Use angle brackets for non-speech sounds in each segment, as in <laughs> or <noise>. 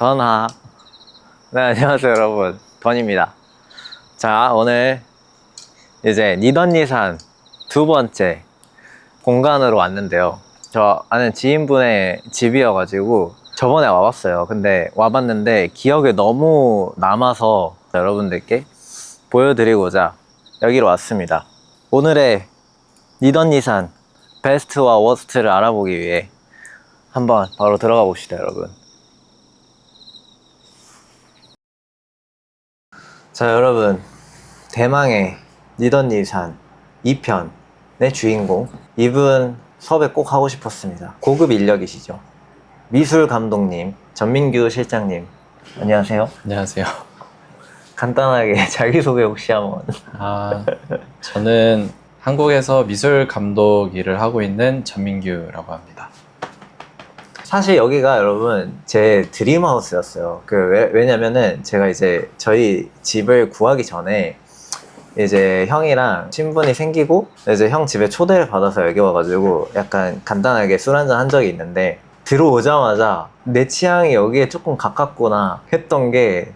던하. 네, 안녕하세요, 여러분. 던입니다. 자, 오늘 이제 니던니산 두 번째 공간으로 왔는데요. 저 아는 지인분의 집이어가지고 저번에 와봤어요. 근데 와봤는데 기억에 너무 남아서 여러분들께 보여드리고자 여기로 왔습니다. 오늘의 니던니산 베스트와 워스트를 알아보기 위해 한번 바로 들어가 봅시다, 여러분. 자, 여러분. 대망의 니던니산 2편의 주인공. 이분 섭외 꼭 하고 싶었습니다. 고급 인력이시죠. 미술 감독님, 전민규 실장님. 안녕하세요. 안녕하세요. 간단하게 <laughs> 자기소개 혹시 한번. 아, 저는 한국에서 미술 감독 일을 하고 있는 전민규라고 합니다. 사실 여기가 여러분 제 드림하우스였어요. 그 왜, 왜냐면은 제가 이제 저희 집을 구하기 전에 이제 형이랑 친분이 생기고 이제 형 집에 초대를 받아서 여기 와가지고 약간 간단하게 술 한잔 한 적이 있는데 들어오자마자 내 취향이 여기에 조금 가깝구나 했던 게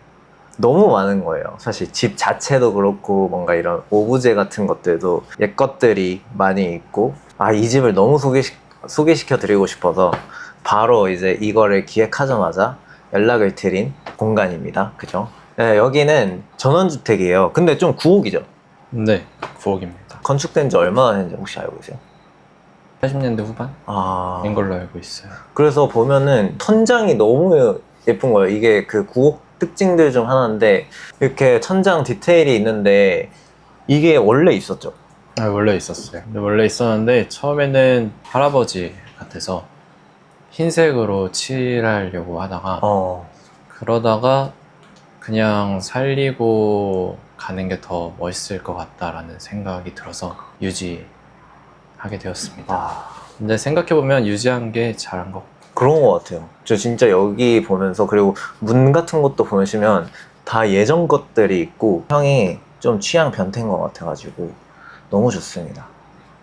너무 많은 거예요. 사실 집 자체도 그렇고 뭔가 이런 오브제 같은 것들도 옛 것들이 많이 있고 아 이 집을 너무 소개시, 소개시켜 드리고 싶어서 바로 이제 이거를 기획하자마자 연락을 드린 공간입니다. 그죠? 네, 여기는 전원주택이에요. 근데 좀 구옥이죠. 네, 부엌입니다. 건축된 지 얼마나 됐는지 혹시 알고 계세요? 80년대 후반인 아. 걸로 알고 있어요. 그래서 보면은 천장이 너무 예쁜 거예요. 이게 그 구옥 특징들 중 하나인데 이렇게 천장 디테일이 있는데 이게 원래 있었죠. 아, 원래 있었어요. 근데 원래 있었는데 처음에는 할아버지 같아서 흰색으로 칠하려고 하다가 어. 그러다가 그냥 살리고 가는 게 더 멋있을 것 같다라는 생각이 들어서 유지하게 되었습니다. 아. 근데 생각해보면 유지한 게 잘한 것 그런 것 같아요. 저 진짜 여기 보면서 그리고 문 같은 것도 보시면 다 예전 것들이 있고 형이 좀 취향 변태인 것 같아가지고 너무 좋습니다.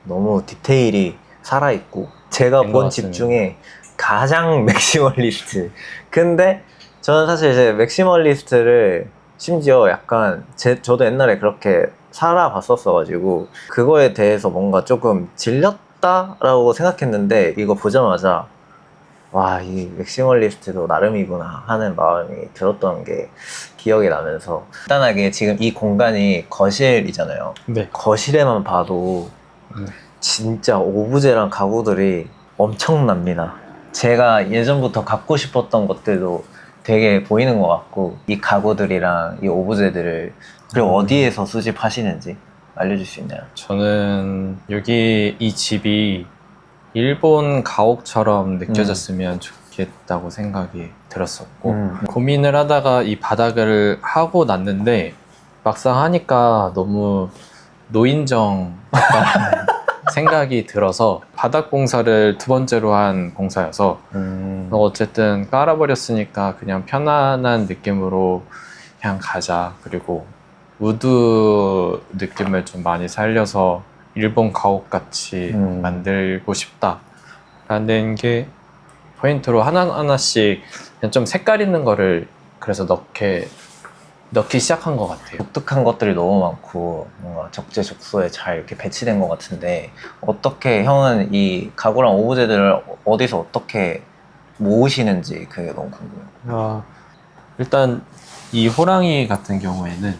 너무 디테일이 살아있고 제가 된것 본집 같습니다. 중에 가장 <laughs> 맥시멀리스트. 근데 저는 사실 이제 맥시멀리스트를 심지어 약간 제, 저도 옛날에 그렇게 살아봤었어가지고 그거에 대해서 뭔가 조금 질렸다라고 생각했는데 이거 보자마자 와, 이 맥시멀리스트도 나름이구나 하는 마음이 들었던 게 기억이 나면서 간단하게 지금 이 공간이 거실이잖아요. 네. 거실에만 봐도 네. 진짜 오브제랑 가구들이 엄청납니다. 제가 예전부터 갖고 싶었던 것들도 되게 보이는 것 같고 이 가구들이랑 이 오브제들을 그리고 음. 어디에서 수집하시는지 알려줄 수 있나요? 저는 여기 이 집이 일본 가옥처럼 느껴졌으면 좋겠다고 생각이 들었었고 음. 고민을 하다가 이 바닥을 하고 났는데 막상 하니까 너무 노인정 같다는 생각이 들어서 바닥 공사를 두 번째로 한 공사여서 음. 어쨌든 깔아버렸으니까 그냥 편안한 느낌으로 그냥 가자. 그리고 우드 느낌을 좀 많이 살려서 일본 가옥 같이 음. 만들고 싶다라는 게 포인트로 하나하나씩 그냥 좀 색깔 있는 거를 그래서 넣게 넣기 시작한 것 같아요. 독특한 것들이 너무 많고 뭔가 적재적소에 잘 이렇게 배치된 것 같은데 어떻게 형은 이 가구랑 오브제들을 어디서 어떻게 모으시는지 그게 너무 궁금해요. 어, 일단 이 호랑이 같은 경우에는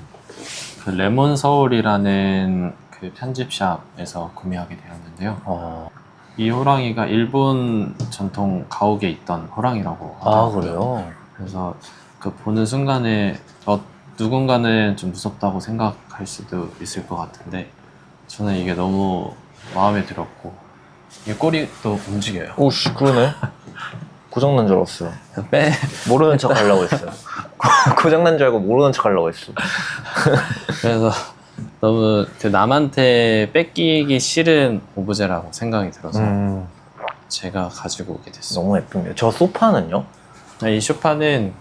그 레몬 서울이라는 그 편집샵에서 구매하게 되었는데요. 어, 이 호랑이가 일본 전통 가옥에 있던 호랑이라고 아 하더라고요. 그래요? 그래서 그 보는 순간에 어, 누군가는 좀 무섭다고 생각할 수도 있을 것 같은데 저는 이게 너무 마음에 들었고 이 꼬리 도 움직여요. 오씨 그러네. 고장난 줄 알았어요. 빼 모르는 척 하려고 했어요. <laughs> 고장난 줄 알고 모르는 척 하려고 했어. 그래서 너무 그 남한테 뺏기기 싫은 오브제라고 생각이 들어서 음, 제가 가지고 오게 됐어요. 너무 예쁜데요. 저 소파는요? 이 쇼파는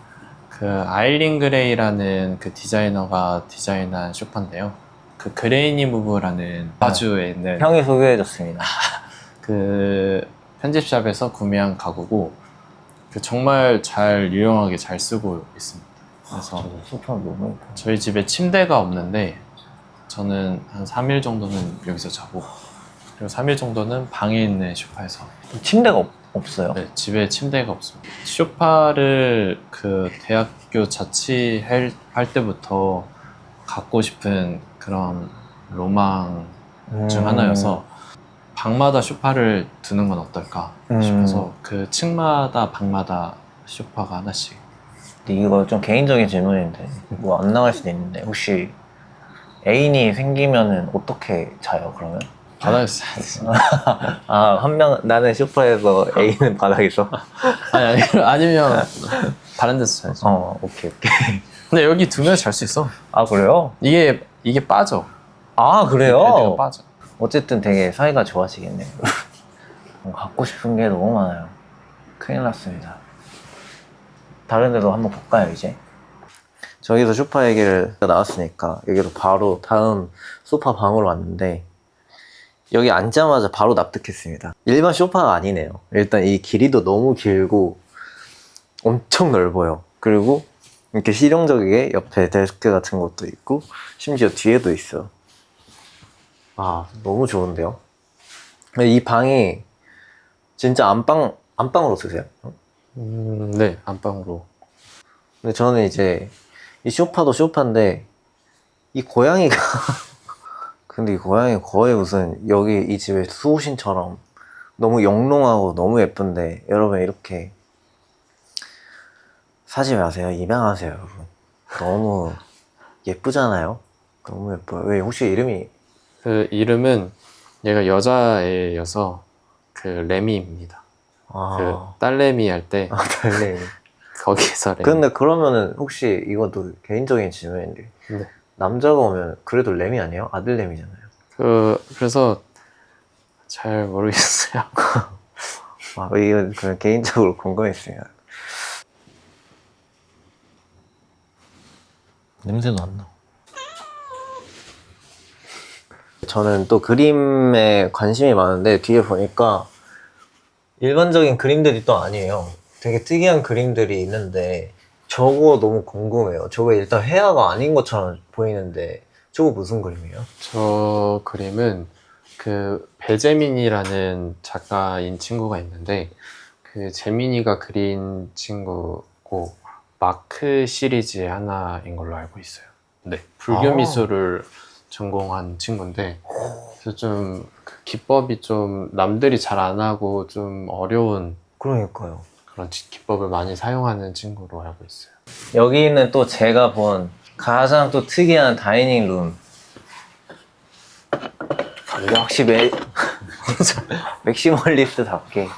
그 아일린 그레이라는 그 디자이너가 디자인한 쇼파인데요. 그 그레이니 무브라는 파주에 있는 형이 소개해줬습니다. <laughs> 그 편집샵에서 구매한 가구고 그 정말 잘 유용하게 잘 쓰고 있습니다. 그래서 아, 소파 너무 예뻐. 저희 집에 침대가 없는데 저는 한 3일 정도는 여기서 자고 그리고 3일 정도는 방에 있는 소파에서 침대가 없, 없어요. 네, 집에 침대가 없습니다. 쇼파를 그 대학교 자취할 할 때부터 갖고 싶은 그런 로망 중 음. 하나여서 방마다 쇼파를 두는 건 어떨까 음. 싶어서 그 층마다 방마다 쇼파가 하나씩 근데 이거 좀 개인적인 질문인데 뭐 안 나갈 수도 있는데 혹시 애인이 생기면은 어떻게 자요 그러면? 바닥에서 자야 되지. 아한 명 나는 소파에서 애인은 바닥에서. 아니, 아니 아니면 다른 데서 자야지. 어 오케이 오케이. 근데 여기 두면 잘수 있어. 아 그래요? 이게 이게 빠져. 아 그래요? 빠져. 어쨌든 되게 사이가 좋아지겠네요. 뭐 갖고 싶은 게 너무 많아요. 큰일 났습니다. 다른 데도 한번 볼까요, 이제? 저기서 소파 얘기를 나왔으니까 여기로 바로 다음 소파 방으로 왔는데 여기 앉자마자 바로 납득했습니다. 일반 소파가 아니네요. 일단 이 길이도 너무 길고 엄청 넓어요. 그리고 이렇게 실용적이게 옆에 데스크 같은 것도 있고 심지어 뒤에도 있어요. 아, 너무 좋은데요? 이 방이 진짜 안방, 안방으로 쓰세요? 음, 네 안방으로. 근데 저는 이제 이 소파도 소파인데 이 고양이가 <laughs> 근데 이 고양이 거의 무슨 여기 이 집의 수호신처럼 너무 영롱하고 너무 예쁜데 여러분 이렇게 사지 마세요. 입양하세요 여러분. 너무 예쁘잖아요. 너무 예뻐요. 왜 혹시 이름이? 그 이름은 얘가 여자애여서 그 레미입니다. 아, 그 딸레미 할 때 아 달래 <laughs> 거기서 레미. 근데 그러면은 혹시 이것도 개인적인 질문인데 네. 남자가 오면 그래도 램이 아니에요? 아들 램이잖아요. 그 그래서 잘 모르겠어요. <laughs> 아, 이건 그냥 개인적으로 궁금했어요. 냄새도 안 나. 저는 또 그림에 관심이 많은데 뒤에 보니까 일반적인 그림들이 또 아니에요. 되게 특이한 그림들이 있는데 저거 너무 궁금해요. 저거 일단 회화가 아닌 것처럼 보이는데 저거 무슨 그림이에요? 저 그림은 그 배재민이라는 작가인 친구가 있는데 그 재민이가 그린 친구고 마크 시리즈의 하나인 걸로 알고 있어요. 네, 불교 아. 미술을 전공한 친구인데 그래서 좀그 기법이 좀 남들이 잘 안 하고 좀 어려운 그러니까요. 그런 지- 기법을 많이 사용하는 친구로 알고 있어요. 여기는 또 제가 본 가장 또 특이한 다이닝 룸. 역시 맥, <laughs> 맥시멀리스트답게.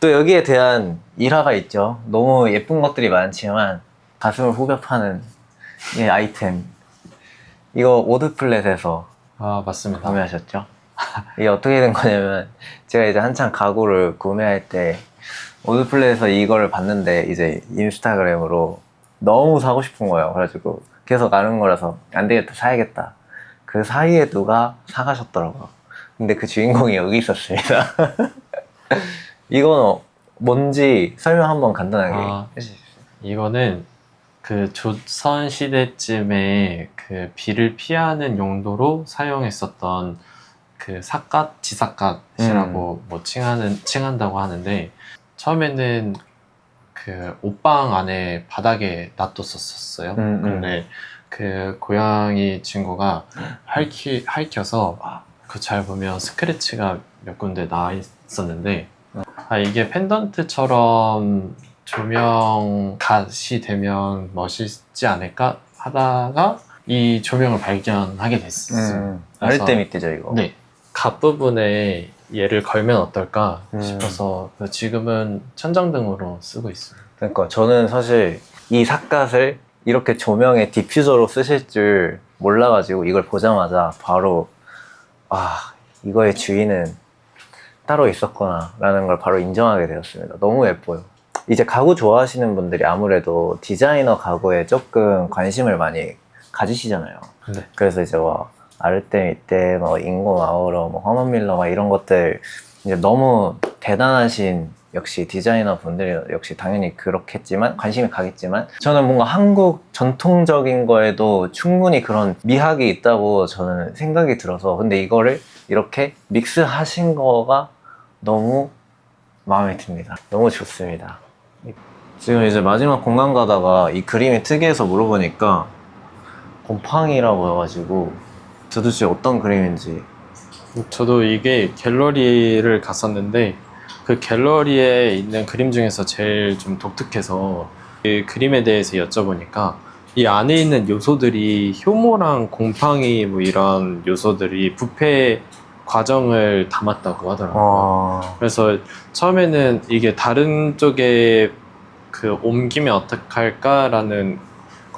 또 여기에 대한 일화가 있죠. 너무 예쁜 것들이 많지만 가슴을 후벼 파는 이 아이템. 이거 오드플랫에서 아 맞습니다. 구매하셨죠? 이게 어떻게 된 거냐면 제가 이제 한창 가구를 구매할 때 오드플레이에서 이거를 봤는데 이제 인스타그램으로 너무 사고 싶은 거예요. 그래가지고 계속 아는 거라서 안 되겠다 사야겠다. 그 사이에 누가 사가셨더라고요. 근데 그 주인공이 여기 있었습니다. <laughs> 이건 뭔지 설명 한번 간단하게 아. 해주세요. 이거는 그 조선 시대쯤에 그 비를 피하는 용도로 사용했었던 그 삿갓 지삿갓이라고 뭐 칭하는 칭한다고 하는데 처음에는 그 옷방 안에 바닥에 놔뒀었어요. 음, 음. 근데 그 고양이 친구가 핥기 핥혀서 그 잘 보면 스크래치가 몇 군데 나 있었는데 아 이게 펜던트처럼 조명 갓이 되면 멋있지 않을까 하다가 이 조명을 발견하게 됐어요. 음, 그래서- 아랫대 밑이죠 이거. 네. 갓 부분에 얘를 걸면 어떨까 음. 싶어서 지금은 천장등으로 쓰고 있어요. 그러니까 저는 사실 이 삿갓을 이렇게 조명의 디퓨저로 쓰실 줄 몰라가지고 이걸 보자마자 바로 아 이거의 주인은 따로 있었구나 라는 걸 바로 인정하게 되었습니다 너무 예뻐요 이제 가구 좋아하시는 분들이 아무래도 디자이너 가구에 조금 관심을 많이 가지시잖아요 네. 그래서 이제 뭐 아르테미테, 뭐 인고 마우러, 뭐 허먼 밀러 막 이런 것들 이제 너무 대단하신 역시 디자이너 분들이 역시 당연히 그렇겠지만 관심이 가겠지만 저는 뭔가 한국 전통적인 거에도 충분히 그런 미학이 있다고 저는 생각이 들어서 근데 이거를 이렇게 믹스하신 거가 너무 마음에 듭니다. 너무 좋습니다. 지금 이제 마지막 공간 가다가 이 그림이 특이해서 물어보니까 곰팡이라고 해가지고 도대체 어떤 그림인지 저도 이게 갤러리를 갔었는데 그 갤러리에 있는 그림 중에서 제일 좀 독특해서 그 그림에 대해서 여쭤보니까 이 안에 있는 요소들이 효모랑 곰팡이 뭐 이런 요소들이 부패 과정을 담았다고 하더라고요. 와 그래서 처음에는 이게 다른 쪽에 그 옮기면 어떡할까라는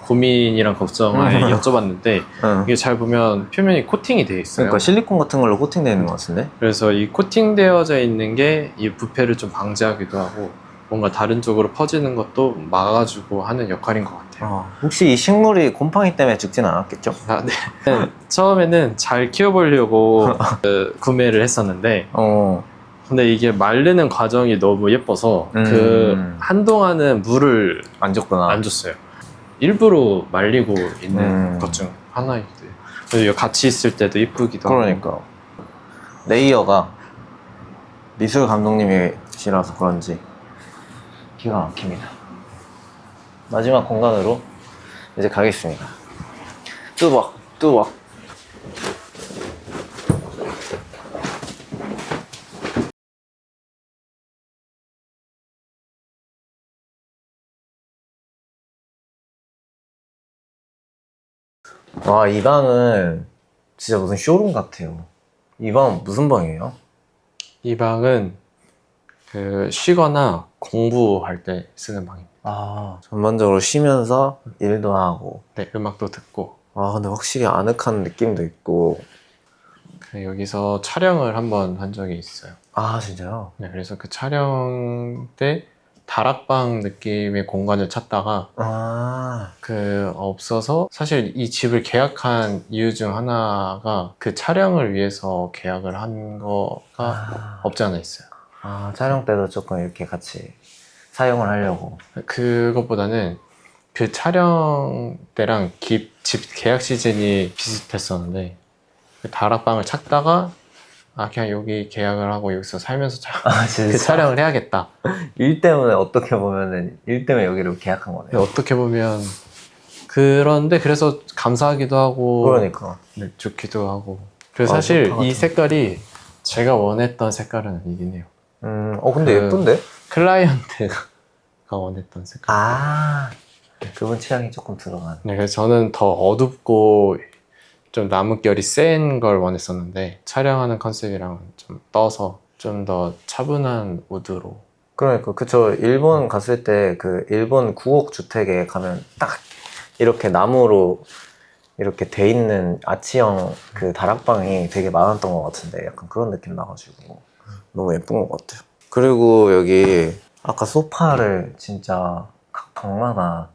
고민이랑 걱정을 음. 여쭤봤는데 응. <laughs> 이게 잘 보면 표면이 코팅이 되어 있어요. 그러니까 실리콘 같은 걸로 코팅되어 있는 것 같은데? 그래서 이 코팅되어져 있는 게 이 부패를 좀 방지하기도 하고 뭔가 다른 쪽으로 퍼지는 것도 막아주고 하는 역할인 것 같아요. 어, 혹시 이 식물이 곰팡이 때문에 죽진 않았겠죠? 아, 네. <laughs> 처음에는 잘 키워보려고 <laughs> 그 구매를 했었는데 어, 근데 이게 마르는 과정이 너무 예뻐서 음. 그 한동안은 물을 안 줬구나. 안 줬어요. 일부러 말리고 있는 음. 것 중 하나이기도 해요. 그래서 같이 있을 때도 이쁘기도 하고. 그러니까. 레이어가 미술 감독님이시라서 그런지 기가 막힙니다. 마지막 공간으로 이제 가겠습니다. 뚜벅, 뚜벅. 와, 이 방은 진짜 무슨 쇼룸 같아요. 이 방은 무슨 방이에요? 이 방은 그 쉬거나 공부할 때 쓰는 방입니다. 아, 전반적으로 쉬면서 일도 하고. 네, 음악도 듣고 아, 근데 확실히 아늑한 느낌도 있고. 그 여기서 촬영을 한번 한 적이 있어요. 아, 진짜요? 네, 그래서 그 촬영 때 다락방 느낌의 공간을 찾다가 아, 그 없어서 사실 이 집을 계약한 이유 중 하나가 그 촬영을 위해서 계약을 한 거가 아, 없지 않아 있어요. 아, 촬영 때도 조금 이렇게 같이 사용을 하려고. 그것보다는 그 촬영 때랑 기- 집 계약 시즌이 비슷했었는데 그 다락방을 찾다가 아 그냥 여기 계약을 하고 여기서 살면서 자- 아, 그 촬영을 해야겠다. <laughs> 일 때문에 어떻게 보면은 일 때문에 여기를 계약한 근데 거네요. 어떻게 보면 그런데 그래서 감사하기도 하고 그러니까. 네, 좋기도 하고 그래서 아, 사실 좋다, 이. 색깔이 제가 원했던 색깔은 아니긴 해요. 음, 어, 근데 그- 예쁜데? 클라이언트가 원했던 색깔. 아, 그분 취향이 조금 들어간. 네, 그래서 저는 더 어둡고 좀 나뭇결이 센 걸 원했었는데 촬영하는 컨셉이랑 좀 떠서 좀 더 차분한 우드로 그러니까 그쵸 일본 갔을 때 그 일본 구옥 주택에 가면 딱 이렇게 나무로 이렇게 돼 있는 아치형 그 다락방이 되게 많았던 것 같은데 약간 그런 느낌 나가지고 너무 예쁜 것 같아요. 그리고 여기 아까 소파를 진짜 각 방마다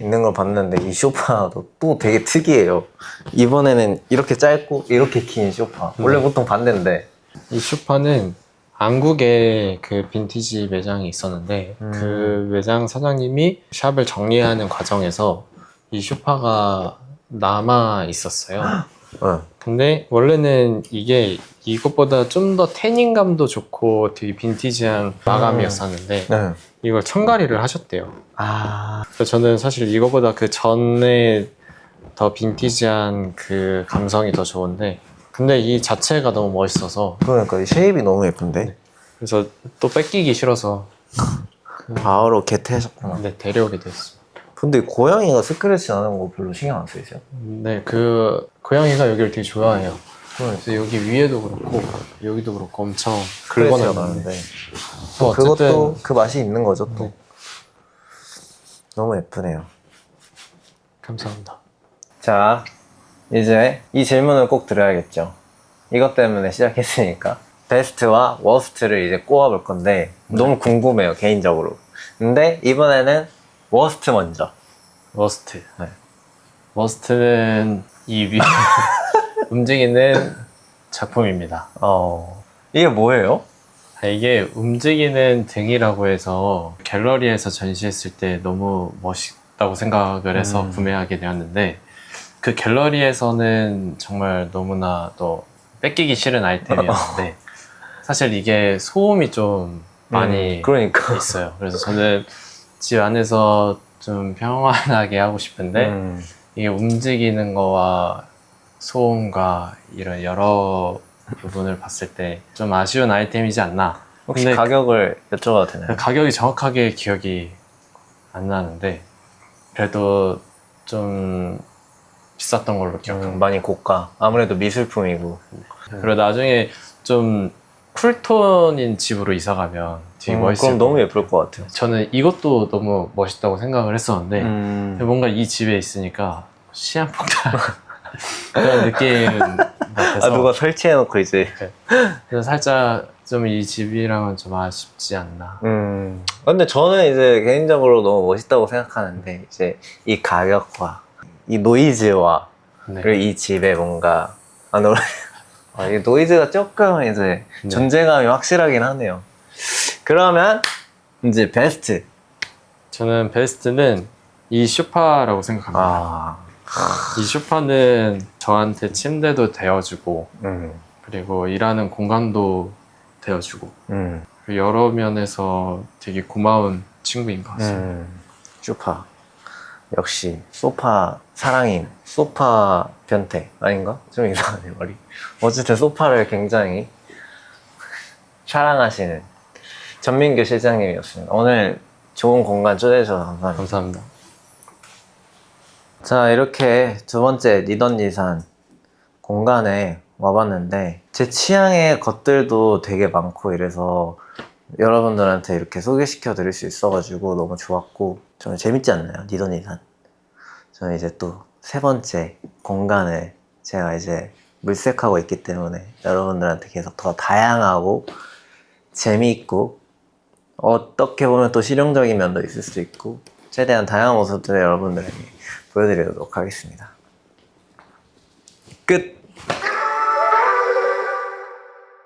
있는 걸 봤는데 이 소파도 또 되게 특이해요. 이번에는 이렇게 짧고 이렇게 긴 소파. 원래 음. 보통 반대인데. 이 쇼파는 안국에 그 빈티지 매장이 있었는데 음. 그 매장 사장님이 샵을 정리하는 과정에서 이 쇼파가 남아 있었어요. 네. 근데 원래는 이게 이것보다 좀 더 태닝감도 좋고 되게 빈티지한 마감이었었는데 네. 이걸 청가리를 하셨대요. 아. 그래서 저는 사실 이거보다 그 전에 더 빈티지한 그 감성이 더 좋은데 근데 이 자체가 너무 멋있어서 그러니까 이 쉐입이 너무 예쁜데. 그래서 또 뺏기기 싫어서 <laughs> 바로 개퇴하셨구나. 네, 데려오게 됐습니다. 근데 고양이가 스크래치 나는 거 별로 신경 안 쓰이세요? 네, 그 고양이가 여기를 되게 좋아해요. 그러니까. 그래서 여기 위에도 그렇고 여기도 그렇고 엄청 스크래치가 나는데. 또 어쨌든 그것도 그 맛이 있는 거죠 또. 네. 너무 예쁘네요. 감사합니다. 자, 이제 이 질문을 꼭 드려야겠죠. 이것 때문에 시작했으니까. 베스트와 워스트를 이제 꼽아볼 건데, 너무 궁금해요, 개인적으로. 근데 이번에는 워스트 먼저. 머스트. 네. 머스트는 이 위에 <laughs> 움직이는 작품입니다. 어, 이게 뭐예요? 이게 움직이는 등이라고 해서 갤러리에서 전시했을 때 너무 멋있다고 생각을 해서 음. 구매하게 되었는데 그 갤러리에서는 정말 너무나 또 뺏기기 싫은 아이템이었는데 <laughs> 사실 이게 소음이 좀 많이 음, 그러니까. 있어요. 그래서 저는 집 안에서 좀 평안하게 하고 싶은데 음. 이게 움직이는 거와 소음과 이런 여러 부분을 봤을 때 좀 아쉬운 아이템이지 않나. 혹시 근데 가격을 여쭤봐도 되나요? 그 가격이 정확하게 기억이 안 나는데 그래도 좀 비쌌던 걸로 기억합니다. 음, 많이 고가. 아무래도 미술품이고. 그리고 나중에 좀 쿨톤인 집으로 이사 가면 되게 음, 멋있을 그럼 것 너무 예쁠 것 같아요. 저는 이것도 너무 멋있다고 생각을 했었는데 음. 뭔가 이 집에 있으니까 시한폭탄 <laughs> 그런 느낌 같아서 아 누가 설치해놓고 이제. 그래서 살짝 좀 이 집이랑은 좀 아쉽지 않나 음. 근데 저는 이제 개인적으로 너무 멋있다고 생각하는데 이제 이 가격과 이 노이즈와 네. 그리고 이 집에 뭔가 아, 노... <laughs> 아, 이 노이즈가 조금 이제 네. 존재감이 확실하긴 하네요. 그러면 이제 베스트. 저는 베스트는 이 쇼파라고 생각합니다 아, 이 쇼파는 저한테 침대도 되어주고 음, 그리고 일하는 공간도 되어주고 음, 여러 면에서 되게 고마운 친구인 것 같습니다 음. 쇼파. 역시 소파 사랑인 소파 변태 아닌가? 좀 이상하네 말이. 어쨌든 소파를 굉장히 사랑하시는 전민규 실장님이었습니다. 오늘 좋은 공간 초대해 주셔서 감사합니다. 감사합니다 자 이렇게 두 번째 니던니산 공간에 와봤는데 제 취향의 것들도 되게 많고 이래서 여러분들한테 이렇게 소개시켜 드릴 수 있어가지고 너무 좋았고 저는 재밌지 않나요? 니던니산. 저는 이제 또 세 번째 공간을 제가 이제 물색하고 있기 때문에 여러분들한테 계속 더 다양하고 재미있고 어떻게 보면 또 실용적인 면도 있을 수 있고 최대한 다양한 모습들을 여러분들에게 보여드리도록 하겠습니다. 끝!